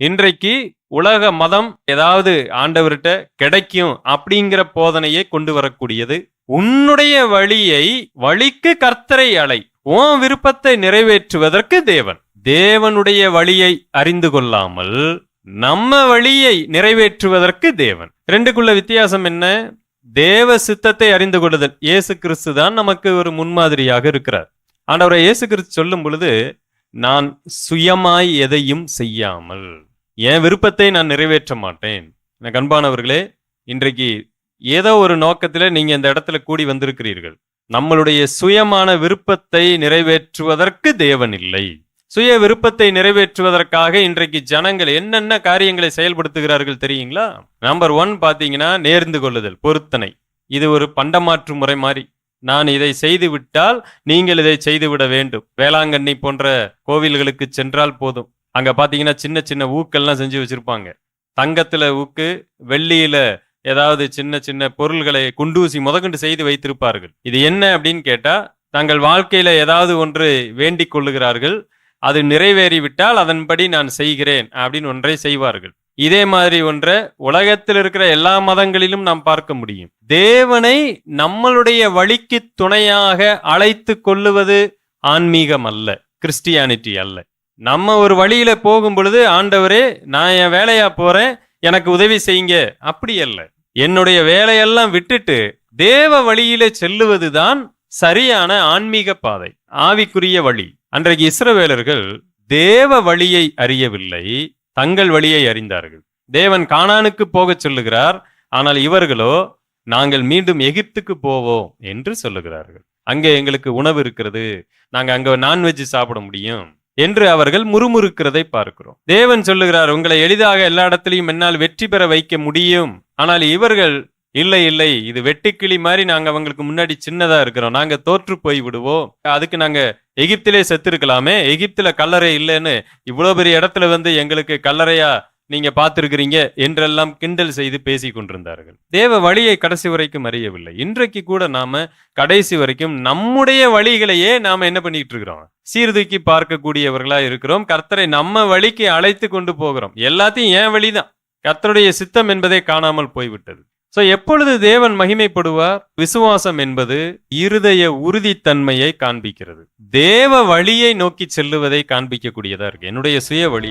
இன்றைக்கு உலக மதம் ஏதாவது ஆண்டவர்கிட்ட கிடைக்கும் அப்படிங்கிற போதனையை கொண்டு வரக்கூடியது. உன்னுடைய வழியை வழிக்கு கர்த்தரை அலை. உன் விருப்பத்தை நிறைவேற்றுவதற்கு தேவன். தேவனுடைய வழியை அறிந்து கொள்ளாமல் நம்ம வழியை நிறைவேற்றுவதற்கு தேவன். ரெண்டுக்குள்ள வித்தியாசம் என்ன? தேவ சித்தத்தை அறிந்து கொள்ளுதல். இயேசு கிறிஸ்து தான் நமக்கு ஒரு முன்மாதிரியாக இருக்கிறார். ஆண்டவரை இயேசு கிறிஸ்து சொல்லும் பொழுது நான் சுயமாய் எதையும் செய்யாமல். என் விருப்பத்தை நான் நிறைவேற்ற மாட்டேன். எனக்கு அன்பானவர்களே இன்றைக்கு ஏதோ ஒரு நோக்கத்தில் நீங்கள் இந்த இடத்துல கூடி வந்திருக்கிறீர்கள். நம்மளுடைய சுயமான விருப்பத்தை நிறைவேற்றுவதற்கு தேவன் இல்லை. சுய விருப்பத்தை நிறைவேற்றுவதற்காக இன்றைக்கு ஜனங்கள் என்னென்ன காரியங்களை செயல்படுத்துகிறார்கள் தெரியுங்களா? நம்பர் ஒன் பார்த்தீங்கன்னா நேர்ந்து கொள்ளுதல் பொருத்தனை. இது ஒரு பண்டமாற்று முறை மாதிரி. நான் இதை செய்துவிட்டால் நீங்கள் இதை செய்துவிட வேண்டும். வேளாங்கண்ணி போன்ற கோவில்களுக்கு சென்றால் போதும். அங்க பாத்தீங்கன்னா சின்ன சின்ன ஊக்கெல்லாம் செஞ்சு வச்சிருப்பாங்க. தங்கத்துல ஊக்கு வெள்ளியில ஏதாவது சின்ன சின்ன பொருள்களை குண்டூசி முதற்கொண்டு செய்து வைத்திருப்பார்கள். இது என்ன அப்படின்னு கேட்டா தங்கள் வாழ்க்கையில ஏதாவது ஒன்று வேண்டிக் கொள்ளுகிறார்கள். அது நிறைவேறிவிட்டால் அதன்படி நான் செய்கிறேன் அப்படின்னு ஒன்றை செய்வார்கள். இதே மாதிரி ஒன்றை உலகத்தில் இருக்கிற எல்லா மதங்களிலும் நாம் பார்க்க முடியும். தேவனை நம்மளுடைய வழிக்கு துணையாக அழைத்து கொள்ளுவது ஆன்மீகம் அல்ல கிறிஸ்டியானிட்டி அல்ல. நம்ம ஒரு வழியில போகும் பொழுது ஆண்டவரே நான் என் வேலையா போறேன் எனக்கு உதவி செய்யுங்க. அப்படி அல்ல. என்னுடைய வேலையெல்லாம் விட்டுட்டு தேவ வழியில செல்லுவதுதான் சரியான ஆன்மீக பாதை ஆவிக்குரிய வழி. அன்றைக்கு இஸ்ரவேலர்கள் தேவ வழியை அறியவில்லை தங்கள் வழியை அறிந்தார்கள். தேவன் கானானுக்கு போகச் சொல்லுகிறார் ஆனால் இவர்களோ நாங்கள் மீண்டும் எகிப்துக்கு போவோம் என்று சொல்லுகிறார்கள். அங்கே எங்களுக்கு உணவு இருக்கிறது நாங்க அங்க நான்வெஜ் சாப்பிட முடியும் என்று அவர்கள் முறுமுறுக்கிறதை பார்க்கிறோம். தேவன் சொல்லுகிறார் உங்களை எளிதாக எல்லா இடத்திலையும் என்னால் வெற்றி பெற வைக்க முடியும். ஆனால் இவர்கள் இல்லை இல்லை இது வெட்டுக்கிளி மாதிரி நாங்க அவங்களுக்கு முன்னாடி சின்னதா இருக்கிறோம். நாங்க தோற்று போய் விடுவோம். அதுக்கு நாங்க எகிப்திலே செத்துருக்கலாமே. எகிப்துல கல்லறை இல்லைன்னு இவ்வளவு பெரிய இடத்துல வந்து எங்களுக்கு கல்லறையா நீங்க பார்த்திருக்கிறீங்க என்றெல்லாம் கிண்டல் செய்து பேசி கொண்டிருந்தார்கள். தேவ வழியை கடைசி வரைக்கும் அறியவில்லை. இன்றைக்கு கூட நாம கடைசி வரைக்கும் நம்முடைய வழிகளையே நாம என்ன பண்ணிட்டு இருக்கிறோம்? சீர்தூக்கி பார்க்கக்கூடியவர்களா இருக்கிறோம். கர்த்தரை நம்ம வழிக்கு அழைத்து கொண்டு போகிறோம். எல்லாத்தையும் ஏன் வழிதான். கர்த்தருடைய சித்தம் என்பதே காணாமல் போய்விட்டது. சோ எப்பொழுது தேவன் மகிமைப்படுவார்? விசுவாசம் என்பது இருதய உறுதித்தன்மையை காண்பிக்கிறது. தேவ வழியை நோக்கி செல்லுவதை காண்பிக்கக்கூடியதா இருக்கு. என்னுடைய சுய வழி